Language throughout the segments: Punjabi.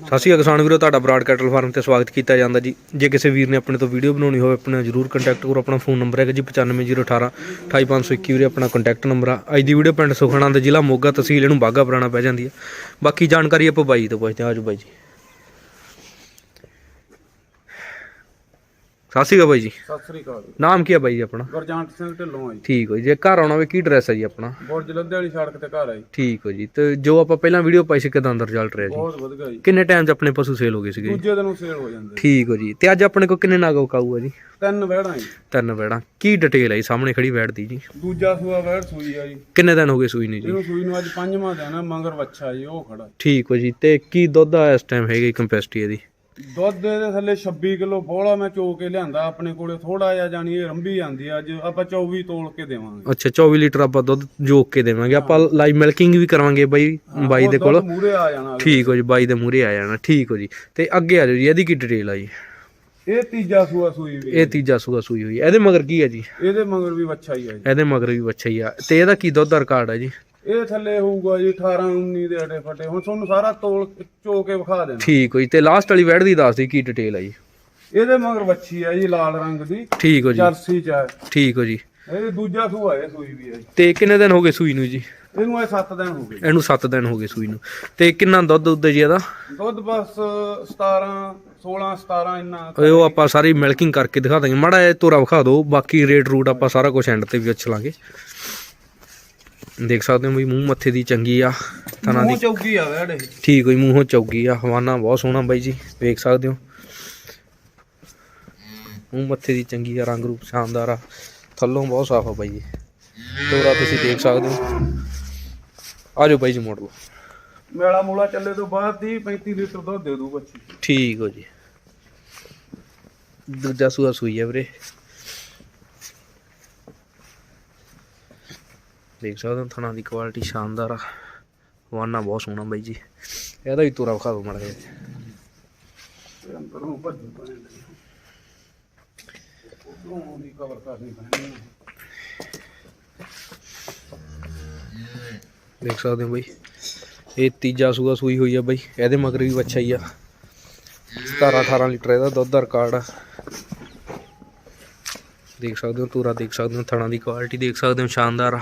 ਸਤਿ ਸ਼੍ਰੀ ਅਕਾਲ ਕਿਸਾਨ ਵੀਰੋ, ਤੁਹਾਡਾ ਬਰਾਡ ਕੈਟਲ ਫਾਰਮ ਤੇ ਸਵਾਗਤ ਕੀਤਾ ਜਾਂਦਾ ਜੀ। ਜੇ ਕਿਸੇ ਵੀਰ ਨੇ ਆਪਣੇ ਤੋਂ ਵੀਡੀਓ ਬਣਾਉਣੀ ਹੋਵੇ, ਆਪਣੇ ਜਰੂਰ ਕੰਟੈਕਟ ਕਰੋ। ਆਪਣਾ ਫੋਨ ਨੰਬਰ ਹੈਗਾ ਜੀ 9501 28521 ਵੀਰੇ, ਆਪਣਾ ਕੰਟੈਕਟ ਨੰਬਰ ਆ। ਅੱਜ ਦੀ ਵੀਡੀਓ ਪਿੰਡ ਸੁਖਣਾ ਦੇ ਜ਼ਿਲ੍ਹਾ ਮੋਗਾ ਤਹਿਸੀਲ, ਇਹਨੂੰ ਬਾਗਾ ਪੁਰਾਣਾ ਪੈ ਜਾਂਦੀ ਹੈ ਬਾਕੀ ਜਾਣਕਾਰੀ ਆਪਾਂ ਬਾਈ ਤੋਂ ਪੁੱਛਦੇ ਹਾਂ। ਆਜੋ ਬਾਈ ਜੀ। ਸਤਿ ਸ਼੍ਰੀ ਅਕਾਲ ਬਾਈ ਜੀ। ਸਤਿ ਸ੍ਰੀ ਅਕਾਲ ਜੀ। ਨਾਮ ਕੀ ਆ ਬਾਈ ਜੀ ਆਪਣਾ? ਗੁਰਜੰਟ ਸਿੰਘ ਢਿੱਲੋਂ ਆ ਜੀ। ਠੀਕ ਹੋ ਜੀ। ਜੇ ਘਰ ਆਉਣਾ ਹੋਵੇ ਕੀ ਡਰੈਸ ਹੈ ਜੀ ਆਪਣਾ? ਬੁਰਜ ਲੰਦੇ ਵਾਲੀ ਸੜਕ ਤੇ ਘਰ ਆ ਜੀ। ਠੀਕ ਹੋ ਜੀ। ਤੇ ਜੋ ਆਪਾਂ ਪਹਿਲਾਂ ਵੀਡੀਓ ਪਾਈ ਸੀ ਕਿਦਾਂ ਦਾ ਰਿਜ਼ਲਟ ਰਿਹਾ ਜੀ? ਬਹੁਤ ਵਧੀਆ ਜੀ। ਕਿੰਨੇ ਟਾਈਮ 'ਚ ਆਪਣੇ ਪਸ਼ੂ ਸੇਲ ਹੋ ਗਏ ਸੀਗੇ ਜੀ? ਦੂਜੇ ਦਿਨ ਸੇਲ ਹੋ ਜਾਂਦੇ। ਠੀਕ ਹੋ ਜੀ। ਤੇ ਅੱਜ ਆਪਣੇ ਕੋਲ ਕਿੰਨੇ ਨਾਗ ਕਾਊ ਆ ਜੀ? ਤਿੰਨ ਵਹਿੜਾਂ ਜੀ। ਤਿੰਨ ਵੈੜਾਂ ਕੀ ਡਿਟੇਲ ਹੈ ਜੀ? ਸਾਹਮਣੇ ਖੜੀ ਵੈੜ ਦੀ ਜੀ। ਦੂਜਾ ਸੂਆ ਵਹਿੜ ਸੂਈ ਆ ਜੀ। ਕਿੰਨੇ ਦਿਨ ਹੋ ਗਏ ਸੂਈ ਨੂੰ ਜੀ? ਇਹਨੂੰ ਸੂਈ ਨੂੰ ਅੱਜ ਪੰਜਵਾਂ ਦਿਨ ਆ ਮਗਰ ਵੱਛਾ ਜੀ ਉਹ ਖੜਾ। ਠੀਕ ਹੋ ਜੀ। ਤੇ ਕੀ ਦੁੱਧ ਆ ਇਸ ਟਾਈਮ ਹੈਗੀ ਕੰਪੈਸਿਟੀ ਇਹਦੀ? ਦੁੱਧ ਦੇ ਥੱਲੇ 26 ਕਿਲੋ ਬੋਲਾ ਮੈਂ ਚੋ ਕੇ ਲਿਆਂਦਾ ਆਪਣੇ ਕੋਲੇ ਥੋੜਾ ਜਿਹਾ ਜਾਨੀ ਇਹ ਰੰਭੀ ਜਾਂਦੀ ਆ ਅੱਜ ਆਪਾਂ 24 ਤੋਲ ਕੇ ਦੇਵਾਂਗੇ। ਅੱਛਾ 24 ਲੀਟਰ ਆਪਾਂ ਦੁੱਧ ਜੋਕ ਕੇ ਦੇਵਾਂਗੇ ਆਪਾਂ ਲਾਈਵ ਮਿਲਕਿੰਗ ਵੀ ਕਰਾਂਗੇ ਬਾਈ ਬਾਈ ਦੇ ਕੋਲ। ਮੂਰੇ ਆ ਜਾਣਾ ਠੀਕ ਹੋ ਜੀ ਬਾਈ ਦੇ ਮੂਹਰੇ ਆ ਜਾਣਾ ਠੀਕ ਹੋ ਜੀ। ਤੇ ਅੱਗੇ ਆ ਜਾਓ ਜੀ ਇਹਦੀ ਕੀ ਡਿਟੇਲ ਆ ਜੀ? ਇਹ ਤੀਜਾ ਸੂਆ ਸੂਈ ਵੀ ਇਹ ਤੀਜਾ ਸੂਆ ਸੂਈ ਹੋਈ ਇਹਦੇ ਮਗਰ ਕੀ ਹੈ ਜੀ? ਇਹਦੇ ਮਗਰ ਵੀ ਵੱਛਾ ਹੀ ਆ ਜੀ। ਇਹਦੇ ਮਗਰ ਵੀ ਬੱਚਾ ਹੀ ਆ। ਤੇ ਇਹਦਾ ਕੀ ਦੁੱਧ ਦਾ ਰਿਕਾਰਡ ਹੈ ਜੀ? ਇਹ ਥੱਲੇ ਹੋਊਗਾ ਜੀ 18 19 ਦੇ ਅੜੇ ਫਟੇ। ਹੁਣ ਤੁਹਾਨੂੰ ਸਾਰਾ ਤੋਲ ਚੋ ਕੇ ਵਿਖਾ ਦੇਣਾ। ਠੀਕ ਹੋ ਜੀ ਤੇ ਲਾਸਟ ਵਾਲੀ ਵੈੜ ਦੀ ਦੱਸ ਦੀ ਕੀ ਡਿਟੇਲ ਆ ਜੀ। ਇਹਦੇ ਮਗਰ ਵੱਛੀ ਆ ਜੀ ਲਾਲ ਰੰਗ ਦੀ। ਠੀਕ ਹੋ ਜੀ। ਜਰਸੀ ਚ ਆ। ਠੀਕ ਹੋ ਜੀ। ਇਹ ਦੂਜਾ ਸੂਆ ਇਹ ਸੂਈ ਵੀ ਆ ਜੀ। ਤੇ ਕਿੰਨੇ ਦਿਨ ਹੋ ਗਏ ਸੂਈ ਨੂੰ ਜੀ? ਇਹਨੂੰ ਇਹ 7 ਦਿਨ ਹੋ ਗਏ। ਇਹਨੂੰ 7 ਦਿਨ ਹੋ ਗਏ ਸੂਈ ਨੂੰ। ਤੇ ਕਿੰਨਾ ਦੁੱਧ ਦੁੱਧ ਹੈ ਜੀ ਇਹਦਾ? ਦੁੱਧ ਬਸ 17 16 17 ਇੰਨਾ ਉਹ ਆਪਾਂ ਸਾਰੀ ਮਿਲਕਿੰਗ ਕਰਕੇ ਦਿਖਾ ਦਾਂਗੇ। ਮਾੜਾ ਜਿਹਾ ਤੋਰਾ ਵਿਖਾ ਦਿਓ। ਬਾਕੀ ਰੇਟ ਰੂਟ ਆਪਾਂ ਸਾਰਾ ਕੁਝ ਐਂਡ ਤੇ ਵੀ ਅੱਛ ਲਾਂਗੇ। ਦੇਖ ਸਕਦੇ ਹੋ ਵੀ ਮੂੰਹ ਮੱਥੇ ਦੀ ਚੰਗੀ ਆ ਤਨਾ ਦੀ ਮੂੰਹ ਚੌਕੀ ਆ ਵੈੜੇ ਠੀਕ ਹੋਈ ਮੂੰਹੋਂ ਚੌਗੀ ਆ ਹਵਾਨਾ ਬਹੁਤ ਸੋਹਣਾ ਬਾਈ ਜੀ ਵੇਖ ਸਕਦੇ ਹੋ। ਮੂੰਹ ਮੱਥੇ ਦੀ ਚੰਗੀ ਆ ਰੰਗ ਰੂਪ ਸ਼ਾਨਦਾਰ ਆ ਥੱਲੋਂ ਬਹੁਤ ਸਾਫ਼ ਆ ਬਾਈ ਜੀ। ਤੋਰਾ ਤੁਸੀਂ ਦੇਖ ਸਕਦੇ ਹੋ। ਆ ਜਾਓ ਬਾਈ ਜੀ ਮੋੜ ਲਓ। ਮੇਲਾ ਮੂਲਾ ਚੱਲੇ ਤੋਂ ਬਾਅਦ 30 35 ਲੀਟਰ ਦੁੱਧ ਦੇ ਦੂ ਬੱਚੀ। ਠੀਕ ਹੋ ਜੀ। ਦੂਜਾ ਸੂਆ ਸੂਈ ਆ ਵੀਰੇ। ਦੇਖ ਸਕਦੇ ਹੋ ਥਣਾ ਦੀ ਕੁਆਲਿਟੀ ਸ਼ਾਨਦਾਰ ਆ। ਵਾਨਾ ਬਹੁਤ ਸੋਹਣਾ ਬਾਈ ਜੀ। ਇਹਦਾ ਵੀ ਤੋਰਾ ਵਿਖਾ ਦਿਓ ਮਾੜਾ ਜੀ ਦੇਖ ਸਕਦੇ ਹੋ ਬਾਈ। ਇਹ ਤੀਜਾ ਸੂਆ ਸੂਈ ਹੋਈ ਆ ਬਾਈ। ਇਹਦੇ ਮਗਰ ਵੀ ਬੱਚਾ ਹੀ ਆ। 17 18 ਲੀਟਰ ਇਹਦਾ ਦੁੱਧ ਦਾ ਰਿਕਾਰਡ ਆ। ਦੇਖ ਸਕਦੇ ਹੋ, ਤੂਰਾ ਦੇਖ ਸਕਦੇ ਹੋ, ਥਣਾ ਦੀ ਕੁਆਲਿਟੀ ਦੇਖ ਸਕਦੇ ਹੋ, ਸ਼ਾਨਦਾਰ ਆ।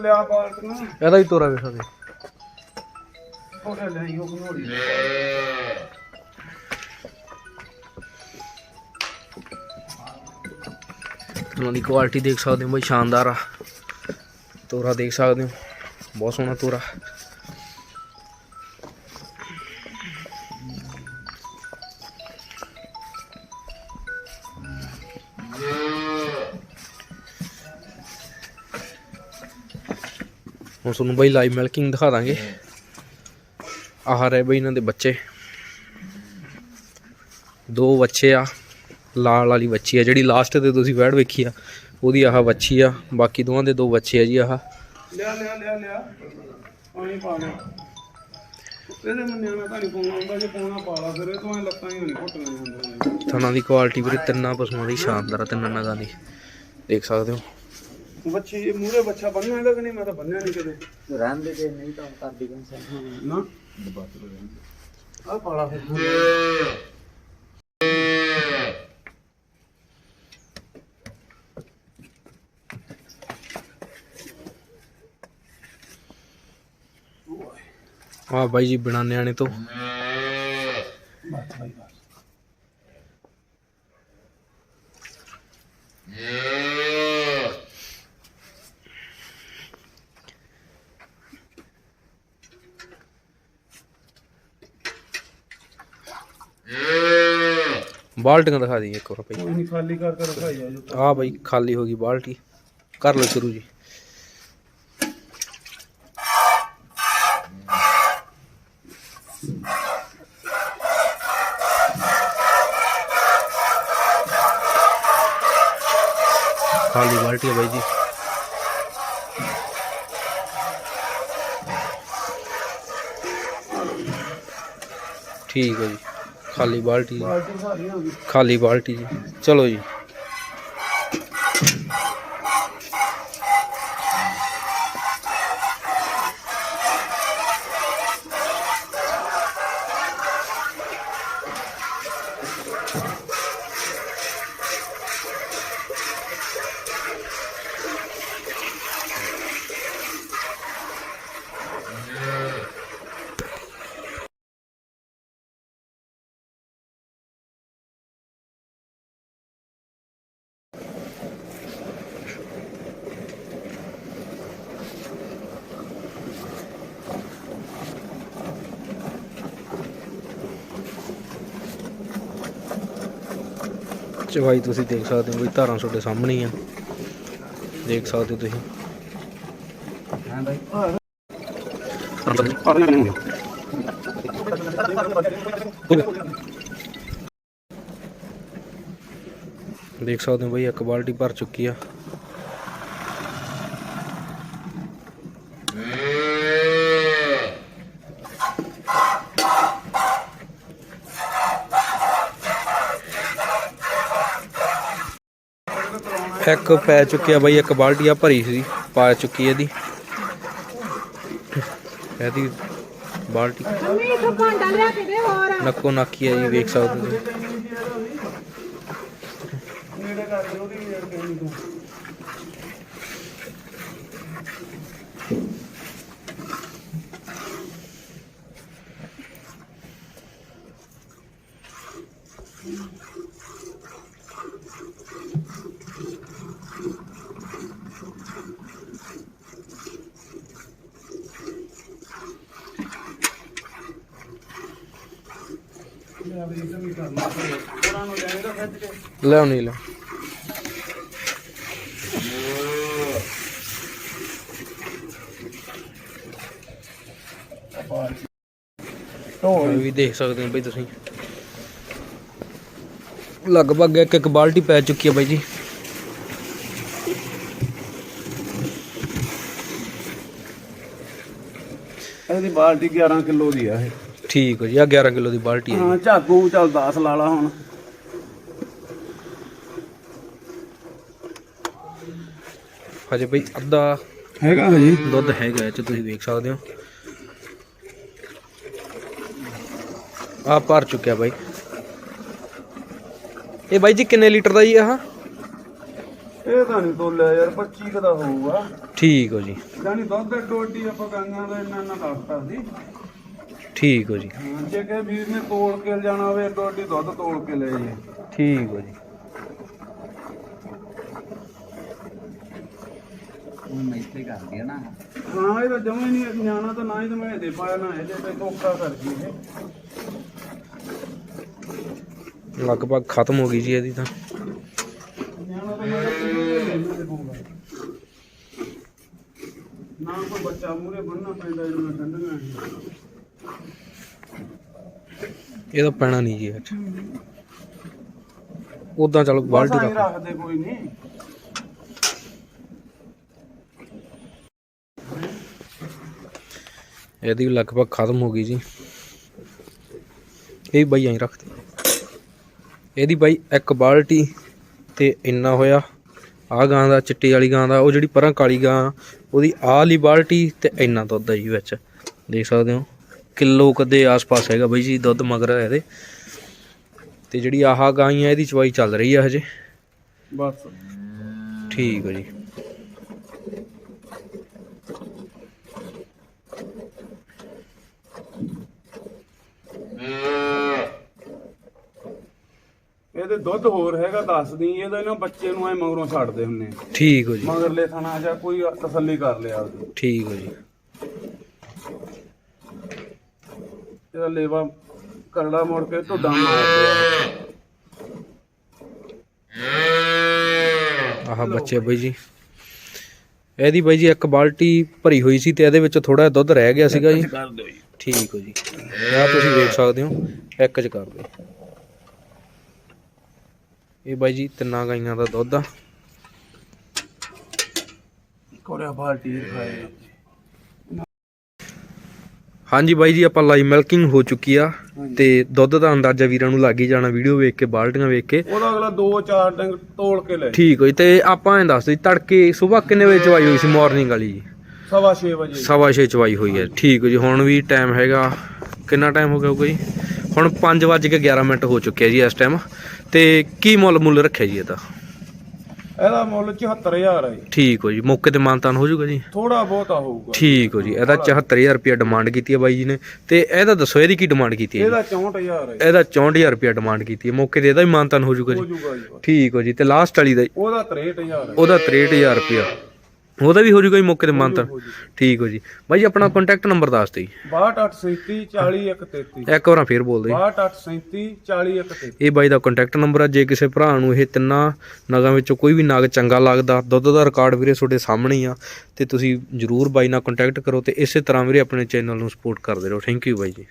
ਲਿਆ ਬਾਲਟ ਨੂੰ। ਇਹਦਾ ਵੀ ਤੋਰਾ ਵੇਖ ਸਕਦੇ ਉਹ ਲੈ ਹੀ ਉਹ ਘਨੋੜੀ ਉਹਨਾਂ ਦੀ ਕੁਆਲਿਟੀ ਦੇਖ ਸਕਦੇ ਹੋ ਬਾਈ ਸ਼ਾਨਦਾਰ ਆ। ਤੋਰਾ ਦੇਖ ਸਕਦੇ ਹੋ। ਬਹੁਤ ਸੋਹਣਾ ਤੋਰਾ। ਹੁਣ ਤੁਹਾਨੂੰ ਬਾਈ ਲਾਈਵ ਮਿਲਕਿੰਗ ਦਿਖਾ ਦਾਂਗੇ। ਆਹ ਰਹੇ ਬਈ ਇਹਨਾਂ ਦੇ ਬੱਚੇ। ਦੋ ਬੱਚੇ ਆ ਲਾਲ ਵਾਲੀ ਬੱਚੀ ਆ ਜਿਹੜੀ ਲਾਸਟ ਤੇ ਤੁਸੀਂ ਵੈੜ ਵੇਖੀ ਆ ਉਹਦੀ ਆਹ ਬੱਚੀ ਆ ਬਾਕੀ ਦੋਵਾਂ ਦੇ ਦੋ ਬੱਚੇ ਆ ਜੀ ਆਹ। ਲਿਆ ਲਿਆ ਲਿਆ ਲਿਆ। ਪਾਣੀ ਪਾ ਲਿਆ। ਇਹਦੇ ਮੈਂ ਤਾਂ ਨਹੀਂ ਪਾਉਣਾ ਹੁੰਦਾ ਜੇ ਪਾਉਣਾ ਪਾ ਲਾ ਫਿਰ ਤੋਂ ਐਂ ਲੱਤਾਂ ਹੀ ਨਹੀਂ ਘੁੱਟਣੀਆਂ ਹੁੰਦੀਆਂ ਥਣਾ ਦੀ ਕੁਆਲਿਟੀ ਵੀਰੇ ਤਿੰਨਾਂ ਪਸ਼ੂਆਂ ਦੀ ਸ਼ਾਨਦਾਰ ਆ ਤਿੰਨਾਂ ਨਗਾਂ ਦੀ। ਦੇਖ ਸਕਦੇ ਹੋ। ਬੱਚੀ ਮੂਰੇ ਬੱਚਾ ਬੰਨਣਾ ਇਹਦਾ ਕਿ ਨਹੀਂ? ਮੈਂ ਤਾਂ ਬੰਨਿਆ ਨਹੀਂ ਕਦੇ। ਰਹਿਣ ਦੇ ਜੇ ਨਹੀਂ ਤਾਂ ਕਰ ਦੀ ਕੰਸੈਂਟ ਨਾ। ਆ ਪਾਲਾ ਫਿਰ। ਆਹ ਬਾਈ ਜੀ ਬਿਨਾਂ ਨਿਆਣੇ ਤੋਂ। ਬਾਲਟੀਆਂ ਦਿਖਾ ਦਈਏ ਇੱਕ ਵਾਰ ਭਾਈ ਕੋਈ ਨਹੀਂ ਖਾਲੀ ਕਰ ਕੇ ਰਖਾਈ ਆ ਜੋ ਆਹ ਬਾਈ ਖਾਲੀ ਹੋ ਗਈ ਬਾਲਟੀ ਕਰ ਲਓ ਸ਼ੁਰੂ ਜੀ ਖਾਲੀ ਬਾਲਟੀ ਹੈ ਬਾਈ ਜੀ ਠੀਕ ਹੈ ਜੀ ਖਾਲੀ ਬਾਲਟੀ ਜੀ। ਬਾਲਟੀ ਸਾਰੀ ਹੋ ਗਈ ਖਾਲੀ ਬਾਲਟੀ ਜੀ। ਚਲੋ ਜੀ। ਚਵਾਈ ਤੁਸੀਂ ਦੇਖ ਸਕਦੇ ਹੋ ਵੀ ਧਾਰਾਂ ਤੁਹਾਡੇ ਸਾਹਮਣੇ ਹੀ ਆ। ਦੇਖ ਸਕਦੇ ਹੋ ਤੁਸੀਂ। ਹਾਂ ਬਾਈ ਦੇਖ ਸਕਦੇ ਹੋ ਬਈ, ਇੱਕ ਬਾਲਟੀ ਭਰ ਚੁੱਕੀ ਆ। ਇੱਕ ਪੈ ਚੁੱਕਿਆ ਆ ਇੱਕ ਬਾਲਟੀ ਆ ਭਰੀ ਸੀ, ਪਾ ਚੁੱਕੀ ਇਹਦੀ। ਇਹਦੀ ਬਾਲਟੀ ਨੱਕੋ ਨਾਕੀ ਆ ਜੀ ਵੇਖ ਸਕਦੇ ਹੋ ਤੁਸੀਂ। ਨੇੜੇ ਕਰ ਦਿਓ ਉਹਦੀ ਵੇਟ ਕਰਨੀ ਤੂੰ ਲੈ ਵੀ ਇਦਾਂ ਲੈ ਨਹੀਂ ਵੀ ਦੇਖ ਸਕਦੇ ਹੋ ਬਈ ਤੁਸੀਂ। ਲਗਭਗ ਇੱਕ ਇੱਕ ਬਾਲਟੀ ਪੈ ਚੁੱਕੀ ਹੈ ਬਾਈ ਜੀ। ਇਹਦੀ ਬਾਲਟੀ 11 ਕਿਲੋ ਦੀ ਆ ਇਹ। ਠੀਕ ਹੋ ਜੀ ਆ 11 ਕਿਲੋ ਦੀ ਬਾਲਟੀ ਹੈ ਹਾਂ ਝਾਗੂ ਚੱਲ 10 ਲਾ ਲਾ ਹੁਣ। ਹਜੇ ਬਈ ਅੱਧਾ ਹੈਗਾ ਹਜੀ ਦੁੱਧ ਹੈਗਾ ਇਹ ਚ ਤੁਸੀਂ ਵੇਖ ਸਕਦੇ ਹੋ। ਆ ਭਰ ਚੁੱਕਿਆ ਬਾਈ। ਇਹ ਬਾਈ ਜੀ ਕਿੰਨੇ ਲੀਟਰ ਦਾ ਜੀ ਆਹ? ਇਹ ਤਾਂ ਨਹੀਂ ਤੋਲਿਆ ਯਾਰ 25 ਕੁ ਦਾ ਹੋਊਗਾ। ਠੀਕ ਹੋ ਜੀ। ਜਾਨੀ ਦੁੱਧ ਡੋਡੀ ਆਪਾਂ ਗਾਂਗਾਂ ਦਾ ਇੰਨਾ ਇੰਨਾ ਦੱਸਤਾ ਸੀ। ਠੀਕ ਹੋ ਜੀ। ਜੇ ਕਿ ਵੀਰ ਨੇ ਤੋੜ ਕੇ ਜਾਣਾ ਹੋਵੇ ਡੋਡੀ ਦੁੱਧ ਤੋੜ ਕੇ ਲੈ ਜੇ। ਠੀਕ ਹੋ ਜੀ। ਹੁਣ ਮੈਂ ਇੱਥੇ ਕਰਦੀ ਆ ਨਾ। ਹਾਂ ਇਹ ਤਾਂ ਜਮਾ ਹੀ ਨਹੀਂ ਨਿਆਣਾ ਤਾਂ ਨਾ ਹੀ ਤਾਂ ਮੈਂ ਇਹਦੇ ਪਾਇਆ ਨਾ ਇਹਦੇ ਤੇ ਧੋਖਾ ਕਰ ਗਈ ਇਹ। ਲਗਭਗ ਖਤਮ ਹੋ ਗਈ ਜੀ ਇਹਦੀ ਤਾਂ। ਮੈਂ ਨਾ ਕੋਈ ਬੱਚਾ ਮੂਰੇ ਬੰਨਣਾ ਪੈਂਦਾ ਇਹਨੂੰ ਠੰਡੀਆਂ ਇਹ ਤਾਂ ਪੈਣਾ ਨਹੀਂ ਜੀ ਅੱਜ ਉਦਾਂ ਚਲੋ ਬਾਲਟੀ ਰੱਖ। ਰੱਖਦੇ ਕੋਈ ਨਹੀਂ ਇਹਦੀ ਲਗਭਗ ਖਤਮ ਹੋ ਗਈ ਜੀ। ਇਹ ਵੀ ਬਾਈ ਐਂ ਰੱਖ ਦੇ ਇਹਦੀ ਬਾਈ ਇੱਕ ਬਾਲਟੀ ਤੇ ਇੰਨਾ ਹੋਇਆ। ਆ ਗਾਂ ਦਾ ਚਿੱਟੀ ਵਾਲੀ ਗਾਂ ਦਾ ਉਹ ਜਿਹੜੀ ਪਰਾਂ ਕਾਲੀ ਗਾਂ ਉਹਦੀ ਆਹ ਵਾਲੀ ਬਾਲਟੀ ਤੇ ਇੰਨਾ ਦੁੱਧ ਆ ਜੀ ਵਿੱਚ। ਦੇਖ ਸਕਦੇ ਹੋ। ਕਿਲੋ ਕਦੇ ਆਸ-ਪਾਸ ਹੈਗਾ ਬਾਈ ਜੀ ਦੁੱਧ ਮਗਰ ਇਹਦੇ। ਤੇ ਜਿਹੜੀ ਆਹ ਗਾਂ ਹੀ ਇਹਦੀ ਚਵਾਈ ਚੱਲ ਰਹੀ ਆ ਹਜੇ। ਬਸ। ਠੀਕ ਹੈ ਜੀ। ਇਹਦੇ ਦੁੱਧ ਹੋਰ ਹੈਗਾ ਦੱਸਦੀ ਇਹਦਾ ਇਹਨਾਂ ਬੱਚੇ ਨੂੰ ਐ ਮਗਰੋਂ ਛੱਡਦੇ ਹੁੰਨੇ। ਠੀਕ ਹੋ ਜੀ। ਮਗਰਲੇ ਥਾਣਾ ਜਾਂ ਕੋਈ ਤਸੱਲੀ ਕਰ ਲਿਆ ਉਹਦੀ ਠੀਕ ਹੋ ਜੀ। ਇਹਦਾ ਲੇਵਾ ਕਰੜਾ ਮੋੜ ਕੇ ਢੁੱਡਾਂ ਮਾਰਦੇ ਆ ਆਹ ਬੱਚੇ ਆ ਬਾਈ ਜੀ। ਇਹਦੀ ਬਾਈ ਜੀ ਇੱਕ ਬਾਲਟੀ ਭਰੀ ਹੋਈ ਸੀ ਤੇ ਇਹਦੇ ਵਿੱਚ ਥੋੜਾ ਦੁੱਧ ਰਹਿ ਗਿਆ ਸੀਗਾ ਜੀ। ਕਰ ਠੀਕ ਹੋ ਜੀ। ਆਹ ਤੁਸੀਂ ਵੇਖ ਸਕਦੇ ਹੋ ਇੱਕ ਚ ਕਰ ਦਿਓ। ਇਹ ਬਾਈ ਜੀ ਤਿੰਨਾਂ ਗਾਈਆਂ ਦਾ ਦੁੱਧ ਆ। ਕੋਰਿਆ ਬਾਲਟੀ ਖਾਏ ਹਾਂਜੀ ਬਾਈ ਜੀ ਆਪਾਂ ਲਾਈਵ ਮਿਲਕਿੰਗ ਹੋ ਚੁੱਕੀ ਆ। ਤੇ ਦੁੱਧ ਦਾ ਅੰਦਾਜ਼ਾ ਵੀਰਾਂ ਨੂੰ ਲੱਗ ਹੀ ਜਾਣਾ ਵੀਡੀਓ ਵੇਖ ਕੇ ਬਾਲਟੀਆਂ ਵੇਖ ਕੇ। ਉਹਦਾ ਅਗਲਾ 2-4 ਡੰਗ ਤੋਲ ਕੇ ਲੈ। ਠੀਕ ਹੋਈ ਤੇ ਆਪਾਂ ਐਂ ਦੱਸ ਦਿਓ ਤੜਕੇ ਸਵੇਰ ਕਿੰਨੇ ਵਜੇ ਚਵਾਈ ਹੋਈ ਸੀ ਮਾਰਨਿੰਗ ਵਾਲੀ? ਜੀ ਸਵਾ 6 ਵਜੇ। ਸਵਾ ਛੇ ਚਵਾਈ ਹੋਈ ਹੈ ਠੀਕ ਹੈ ਜੀ। ਹੁਣ ਵੀ ਟਾਈਮ ਹੈਗਾ ਕਿੰਨਾ ਟਾਈਮ ਹੋ ਗਿਆ ਹੋਊਗਾ ਜੀ ਹੁਣ 5:11 ਮਿੰਟ ਹੋ ਚੁੱਕੇ ਆ ਜੀ ਇਸ ਟਾਈਮ ਤੇ ਕੀ ਮੁੱਲ ਮੁੱਲ ਰੱਖਿਆ ਜੀ ਇਹਦਾ? ਇਹਦਾ ਮੁੱਲ 74000 ਹੈ ਠੀਕ ਹੋ ਜੀ ਮੌਕੇ ਤੇ ਮਾਨਤਾਨ ਹੋ ਜਾਊਗਾ ਜੀ? ਥੋੜਾ ਬਹੁਤਾ ਹੋਊਗਾ। ਠੀਕ ਹੋ ਜੀ ਇਹਦਾ 74000 ਰੁਪਏ ਡਿਮਾਂਡ ਕੀਤੀ ਹੈ ਬਾਈ ਜੀ ਨੇ। ਤੇ ਇਹਦਾ ਦੱਸੋ ਇਹਦੀ ਕੀ ਡਿਮਾਂਡ ਕੀਤੀ ਹੈ? ਇਹਦਾ 64000 ਹੈ ਇਹਦਾ 64000 ਰੁਪਏ ਡਿਮਾਂਡ ਕੀਤੀ ਹੈ। ਮੌਕੇ ਤੇ ਇਹਦਾ ਵੀ ਮਾਨਤਾਨ ਹੋ ਜਾਊਗਾ ਜੀ? ਠੀਕ ਹੋ ਜੀ ਤੇ ਲਾਸਟ ਵਾਲੀ ਦਾ ਜੀ? ਉਹਦਾ 63000 ਹੈ ਉਹਦਾ 63000 ਰੁਪਏ ਉਹਦਾ ਵੀ ਹੋ ਜਾਊਗਾ ਜੀ ਮੌਕੇ ਤੇ ਮਾਨਤਾਨ ਠੀਕ ਹੋ ਜੀ। ਬਾਈ ਜੀ ਆਪਣਾ ਕੰਟੈਕਟ ਨੰਬਰ ਦੱਸ ਦਿਓ ਜੀ। 6287 40133 ਇੱਕ ਵਾਰਾਂ ਫੇਰ ਬੋਲ ਦਿਓ ਜੀ 6287 40133 ਇਹ ਬਾਈ ਦਾ ਕੰਟੈਕਟ ਨੰਬਰ ਆ ਜੇ ਕਿਸੇ ਭਰਾ ਨੂੰ ਇਹ ਤਿੰਨਾਂ ਨਗਾਂ ਵਿੱਚੋਂ ਕੋਈ ਵੀ ਨਗ ਚੰਗਾ ਲੱਗਦਾ ਦੁੱਧ ਦਾ ਰਿਕਾਰਡ ਵੀਰੇ ਤੁਹਾਡੇ ਸਾਹਮਣੇ ਹੀ ਆ ਤੇ ਤੁਸੀਂ ਜਰੂਰ ਬਾਈ ਨਾਲ ਕੰਟੈਕਟ ਕਰੋ ਤੇ ਇਸੇ ਤਰ੍ਹਾਂ ਵੀਰੇ ਆਪਣੇ ਚੈਨਲ ਨੂੰ ਸਪੋਰਟ ਕਰਦੇ ਰਹੋ। ਥੈਂਕ ਯੂ ਬਾਈ ਜੀ।